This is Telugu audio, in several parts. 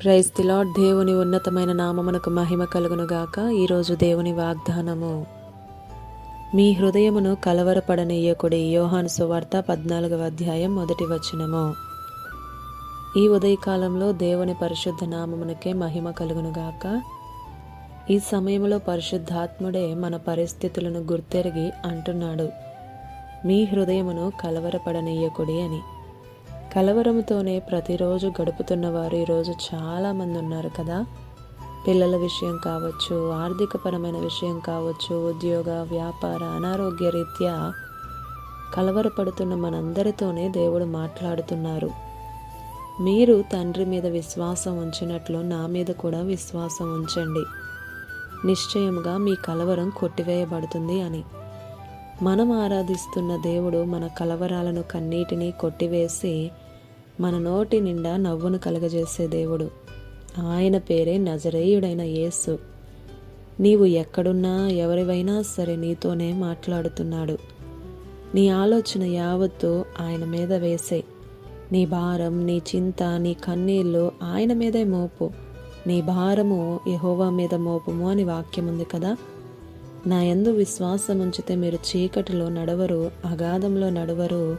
ప్రైజ్ ది దేవుని ఉన్నతమైన నామమునకు మహిమ కలుగునుగాక. ఈరోజు దేవుని వాగ్దానము మీ హృదయమును కలవరపడనీయకుడి యోహాను సువార్త పద్నాలుగవ అధ్యాయం మొదటి వచనము. ఈ ఉదయకాలంలో దేవుని పరిశుద్ధ నామమునకే మహిమ కలుగునుగాక. ఈ సమయంలో పరిశుద్ధాత్ముడే మన పరిస్థితులను గుర్తెరిగి అంటున్నాడు. మీ హృదయమును కలవరపడనీయకుడి అని. కలవరముతోనే ప్రతిరోజు గడుపుతున్న వారు ఈరోజు చాలామంది ఉన్నారు కదా. పిల్లల విషయం కావచ్చు ఆర్థికపరమైన విషయం కావచ్చు ఉద్యోగ వ్యాపార అనారోగ్య రీత్యా కలవరపడుతున్న మనందరితోనే దేవుడు మాట్లాడుతున్నారు. మీరు తండ్రి మీద విశ్వాసం ఉంచినట్లు నా మీద కూడా విశ్వాసం ఉంచండి. నిశ్చయముగా మీ కలవరం కొట్టివేయబడుతుంది అని. మనం ఆరాధిస్తున్న దేవుడు మన కలవరాలను కన్నీటిని కొట్టివేసి మన నోటి నిండా నవ్వును కలగజేసే దేవుడు. ఆయన పేరే నజరేయుడైన యేసు. నీవు ఎక్కడున్నా ఎవరివైనా సరే నీతోనే మాట్లాడుతున్నాడు. నీ ఆలోచన యావత్తు ఆయన మీద వేసే. నీ భారం నీ చింత నీ కన్నీళ్ళు ఆయన మీదే మోపు. నీ భారము యహోవా మీద మోపము అని వాక్యం ఉంది కదా? నా యందు విశ్వాసం ఉంచితే మీరు చీకటిలో నడవరు అగాధంలో నడవరు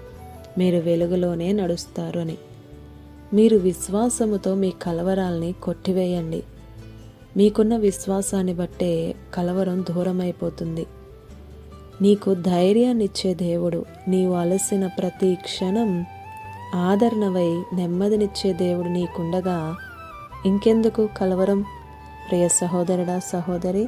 మీరు వెలుగులోనే నడుస్తారు అని. మీరు విశ్వాసముతో మీ కలవరాల్ని కొట్టివేయండి. మీకున్న విశ్వాసాన్ని బట్టే కలవరం దూరమైపోతుంది. నీకు ధైర్యాన్నిచ్చే దేవుడు నీవు అలసిన ప్రతి క్షణం ఆదరణవై నెమ్మదినిచ్చే దేవుడు నీకుండగా ఇంకెందుకు కలవరం? ప్రియ సహోదరుడా సహోదరి